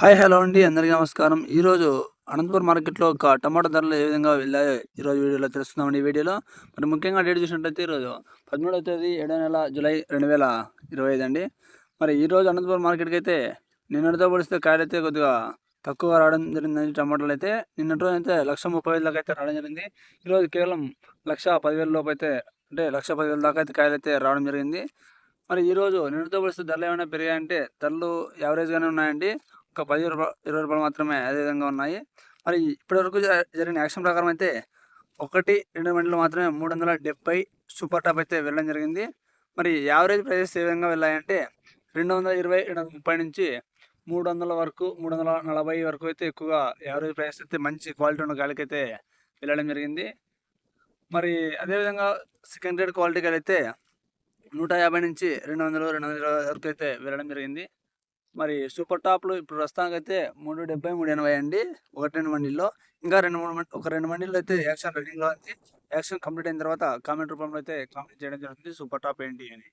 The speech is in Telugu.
హాయ్ హలో అండి. అందరికీ నమస్కారం. ఈరోజు అనంతపురం మార్కెట్లో ఒక టమాటా ధరలు ఏ విధంగా వెళ్ళాయో ఈరోజు వీడియోలో తెలుసుకుందామండి ఈ వీడియోలో. మరి ముఖ్యంగా డేట్ చూసినట్లయితే ఈరోజు పదమూడవ తేదీ ఏడో నెల జూలై రెండు వేల ఇరవై ఐదు అండి. మరి ఈరోజు అనంతపురం మార్కెట్కి అయితే నిన్నటితో పోలిస్తే కాయలు అయితే కొద్దిగా తక్కువ రావడం జరిగిందండి. టమాటాలు అయితే నిన్నటి రోజు అయితే లక్ష ముప్పై వేల దాకా అయితే రావడం జరిగింది. ఈరోజు కేవలం లక్ష పదివేల లోపు అయితే అంటే లక్ష పదివేల దాకా అయితే కాయలు అయితే రావడం జరిగింది. మరి ఈరోజు నిన్నటితో పోలిస్తే ధరలు ఏమైనా పెరిగాయంటే ధరలు యావరేజ్గానే ఉన్నాయండి. ఒక పది రూపాయలు ఇరవై రూపాయలు మాత్రమే అదే విధంగా ఉన్నాయి. మరి ఇప్పటివరకు జరిగిన యాక్షన్ ప్రకారం అయితే ఒకటి రెండు మండలు మాత్రమే మూడు వందల డెబ్బై సూపర్ టాప్ అయితే వెళ్ళడం జరిగింది. మరి యావరేజ్ ప్రైజెస్ ఏ విధంగా వెళ్ళాయంటే రెండు వందల ఇరవై రెండు వందల ముప్పై నుంచి మూడు వందల వరకు మూడు వందల నలభై వరకు అయితే ఎక్కువగా యావరేజ్ ప్రైస్ అయితే మంచి క్వాలిటీ ఉన్న గాలికి అయితే వెళ్ళడం జరిగింది. మరి అదేవిధంగా సెకండ్ గ్రేడ్ క్వాలిటీ గాలి అయితే నూట యాభై నుంచి రెండు వందలు రెండు వందల ఇరవై వరకు అయితే వెళ్ళడం జరిగింది. మరి సూపర్ టాప్లు ఇప్పుడు ప్రస్తుతానికి అయితే మూడు డెబ్బై మూడు ఎనభై అండి. ఒకటి రెండు మండీల్లో. ఇంకా రెండు మూడు మండి ఒక రెండు మండీల్లో అయితే యాక్షన్ రెడీలో ఉంది. యాక్షన్ కంప్లీట్ అయిన తర్వాత కామెంట్ రూపంలో అయితే కామెంట్ చేయడం జరుగుతుంది. సూపర్ టాప్ ఏంటి అని.